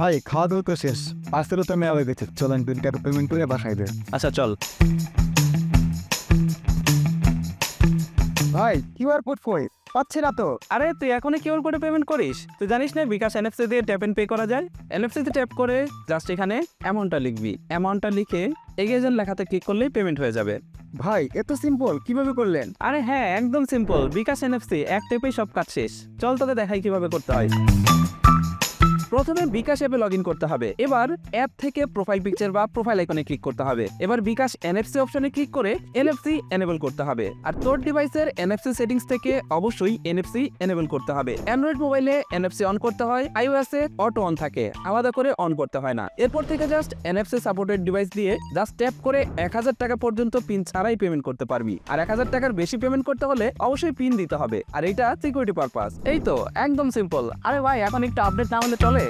ভাই খাওয়া দাওয়া তো শেষ। আসতেও তো মেলা গেছে। চলেন দুই টাকা পেমেন্ট করে বাসায় দেন আচ্ছা চল। ভাই কিউআর কোড কই? পাচ্ছি না তো। আরে তুই এখনই কিউআর কোডে পেমেন্ট করিস? তুই জানিস না বিকাশ এনএফসি দিয়ে ট্যাপ এন্ড পে করা যায়? এনএফসি তে ট্যাপ করে জাস্ট এখানে অ্যামাউন্টটা লিখবি। অ্যামাউন্টটা লিখে এগিয়ে যান লেখাতে ক্লিক করলেই পেমেন্ট হয়ে যাবে। ভাই এত সিম্পল কীভাবে করলেন? আরে হ্যাঁ একদম সিম্পল বিকাশ এনএফসি এক টেপেই সব কাজ শেষ। চল তোদের দেখাই কীভাবে করতে হয়। প্রথমে বিকাশ অ্যাপে লগ করতে হবে। এবার অ্যাপ থেকে প্রোফাইল পিকচার বা প্রোফাইল আইকনে ক্লিক করতে হবে। এবার বিকাশ এনএফসি অপশনে ক্লিক করে এনএফসি এনেবল করতে হবে। আর তোর ডিভাইসের এনএফসি সেটিংস থেকে অবশ্যই এনএফসি এনেবল করতে হবে। অ্যান্ড্রয়েড মোবাইলে এনএফসি অন করতে হয় আইওএস এ অটো অন থাকে, আলাদা করে অন করতে হয় না। এরপর থেকে জাস্ট এনএফসি সাপোর্টেড ডিভাইস দিয়ে জাস্ট ট্যাপ করে এক হাজার টাকা পর্যন্ত পিন ছাড়াই পেমেন্ট করতে পারবি। আর এক হাজার টাকার বেশি পেমেন্ট করতে হলে অবশ্যই পিন দিতে হবে। আর এটা সিকিউরিটি পারপাস এই তো, একদম সিম্পল আরে ভাই, এখন একটু আপডেট না হলে চলে?